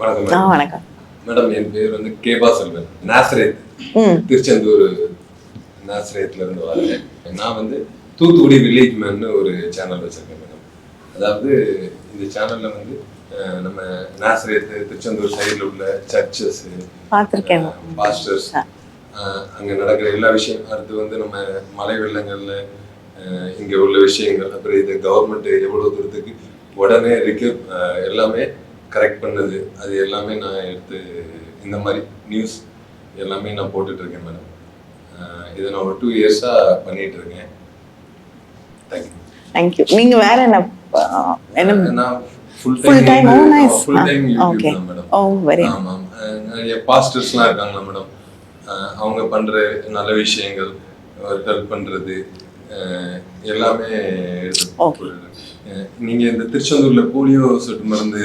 வணக்கம் வணக்கம். மேடம் என் பேர் வந்து கேபா செல்வன் நாசரேத். திருச்செந்தூர் நாசரேத்ல இருந்து வரேன் நான் வந்து தூத்துக்குடி வில்லேஜ் மேன்னு ஒரு சேனல் வச்சிருக்கேன் மேடம். அதாவது இந்த சேனல்ல வந்து நம்ம நாசரேத் திருச்செந்தூர் சைடில் உள்ள சர்ச்சஸ் பாஸ்டர்ஸ் அங்க நடக்கிற எல்லா விஷயம் அடுத்து வந்து நம்ம மழை வெள்ளங்கள்ல இங்க உள்ள விஷயங்கள் அப்புறம் இது கவர்மெண்ட் எவ்வளவு தூரத்துக்கு உடனே ரிக்கு எல்லாமே கரெக்ட் பண்ணது. அது எல்லாமே நான் எடுத்து இந்த மாதிரி நியூஸ் எல்லாமே நான் போட்டுட்டு இருக்கேன் மேடம் இதை நான் ஒரு டூ இயர்ஸா பண்ணிட்டு இருக்கேன் தேங்க்யூ தேங்க்யூ நீங்க வேற என்ன என்ன? Full time oh nice full time okay madam oh very ஆமாம் நிறைய பாஸ்டர்ஸ்லாம் இருக்காங்க மேடம் அவங்க பண்ற நல்ல விஷயங்கள் ஹெல்ப் பண்றது அஹ் எல்லாமே நீங்க இந்த திருச்செந்தூர்ல போலியோ சொட்டு மருந்து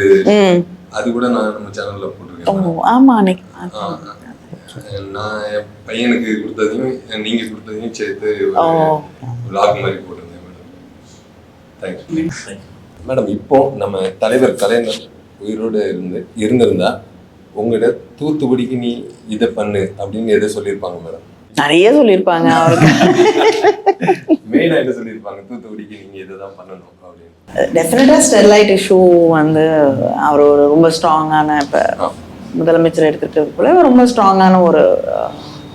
அது கூட நான் நம்ம சேனல்ல போட்டிருக்கேன். ஆமா நான் என் பையனுக்கு கொடுத்ததையும் நீங்க கொடுத்ததையும் சேர்த்து விளாக் மாதிரி போட்டிருந்தேன் மேடம் தேங்க்யூ மேடம் இப்போ நம்ம தலைவர் கலைஞர் உயிரோடு இருந்து இருந்திருந்தா உங்கள்கிட்ட தூத்துக்குடிக்கு நீ இதை பண்ணு அப்படின்னு எதை சொல்லியிருப்பாங்க மேடம் நிறைய சொல்லியிருப்பாங்க அவருக்கு. மெயினாக என்ன சொல்லியிருப்பாங்க? தூத்துக்குடிக்கு நீங்க இதை தான் பண்ணணும் அப்படின்னு. டெஃபினட்டா ஸ்டெர்லைட் இஷ்யூ வந்து அவர் ஒரு ரொம்ப ஸ்ட்ராங்கான இப்போ. முதலமைச்சர் எடுத்துக்கிட்டது போல ரொம்ப ஸ்ட்ராங்கான ஒரு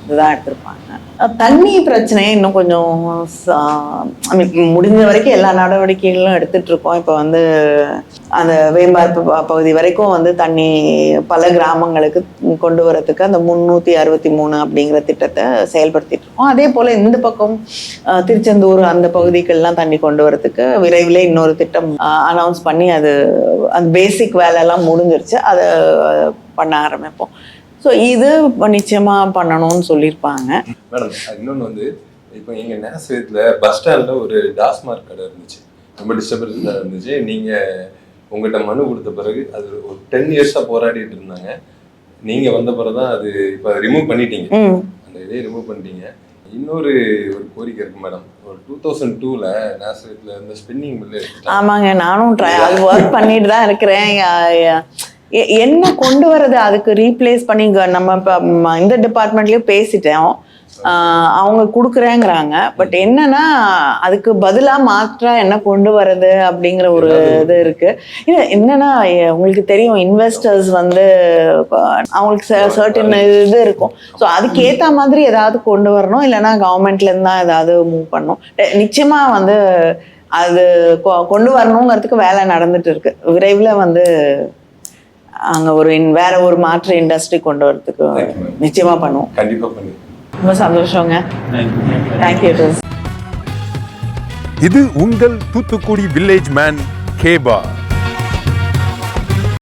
இதுதான் எடுத்திருப்பாங்க. தண்ணி பிரச்சனையை இன்னும் கொஞ்சம் ஐ மீன் முடிஞ்ச வரைக்கும் எல்லா நடவடிக்கைகளும் எடுத்துட்டு இருக்கோம். இப்போ வந்து அந்த வேம்பார்ப்பு பகுதி வரைக்கும் வந்து தண்ணி பல கிராமங்களுக்கு கொண்டு வரத்துக்கு அந்த முந்நூற்றி அறுபத்தி மூணு அப்படிங்கிற திட்டத்தை செயல்படுத்திட்டு இருக்கோம். அதே போல் இந்த பக்கம் திருச்செந்தூர் அந்த பகுதிக்கெல்லாம் தண்ணி கொண்டு வரதுக்கு விரைவில் இன்னொரு திட்டம் அனௌன்ஸ் பண்ணி அது அந்த பேசிக் வேலையெல்லாம் முடிஞ்சிருச்சு. அதை பண்ண ஆரம்பிப்போம். ஸோ இது நிச்சயமா பண்ணணும்னு சொல்லியிருப்பாங்க. மேடம் இன்னொன்று வந்து இப்போ எங்க நேசத்துல பஸ் ஸ்டாண்ட்ல ஒரு டாஸ்மார்க் கடை இருந்துச்சு. ரொம்ப டிஸ்டர்பன்ஸாக இருந்துச்சு. நீங்க உங்கள்கிட்ட மனு கொடுத்த பிறகு அது ஒரு டென் இயர்ஸா போராடிட்டு இருந்தாங்க. நீங்க வந்த பிறகு தான் அது இப்போ ரிமூவ் பண்ணிட்டீங்க. அந்த இதே ரிமூவ் பண்ணிட்டீங்க. இன்னொரு ஒரு கோரிக்கை இருக்கு மேடம். ஒரு டூ தௌசண்ட் டூல நேசரத்துல இருந்த ஸ்பின்னிங் மில்லு ஆமாங்க நானும் ட்ரை அது ஒர்க் பண்ணிட்டு தான் இருக்கிறேன். என்ன கொண்டு வர்றது அதுக்கு ரீப்ளேஸ் பண்ணி நம்ம இப்போ இந்த டிபார்ட்மெண்ட்லயும் பேசிட்டோம். அவங்க கொடுக்குறேங்கிறாங்க. பட் என்னன்னா அதுக்கு பதிலா மாற்றா என்ன கொண்டு வர்றது அப்படிங்கிற ஒரு இது இருக்கு. இல்ல என்னன்னா உங்களுக்கு தெரியும் இன்வெஸ்டர்ஸ் வந்து அவங்களுக்கு சர்டன் இது இருக்கும். ஸோ அதுக்கு ஏத்த மாதிரி ஏதாவது கொண்டு வரணும். இல்லைன்னா கவர்மெண்ட்ல இருந்து தான் ஏதாவது மூவ் பண்ணணும். டெ- நிச்சயமா வந்து அது கொ- கொண்டு வரணுங்கிறதுக்கு வேலை நடந்துட்டு இருக்கு. விரைவில் வந்து அங்க ஒரு வேற ஒரு மாற்று இண்டஸ்ட்ரி கொண்டு வரதுக்கு Thank you, ma'am. நிச்சயமா பண்ணுவோம். கண்டிப்பா பண்ணி ரொம்ப சந்தோஷங்க. தேங்க்யூ இது உங்கள் தூத்துக்குடி வில்லேஜ் மேன் கேபா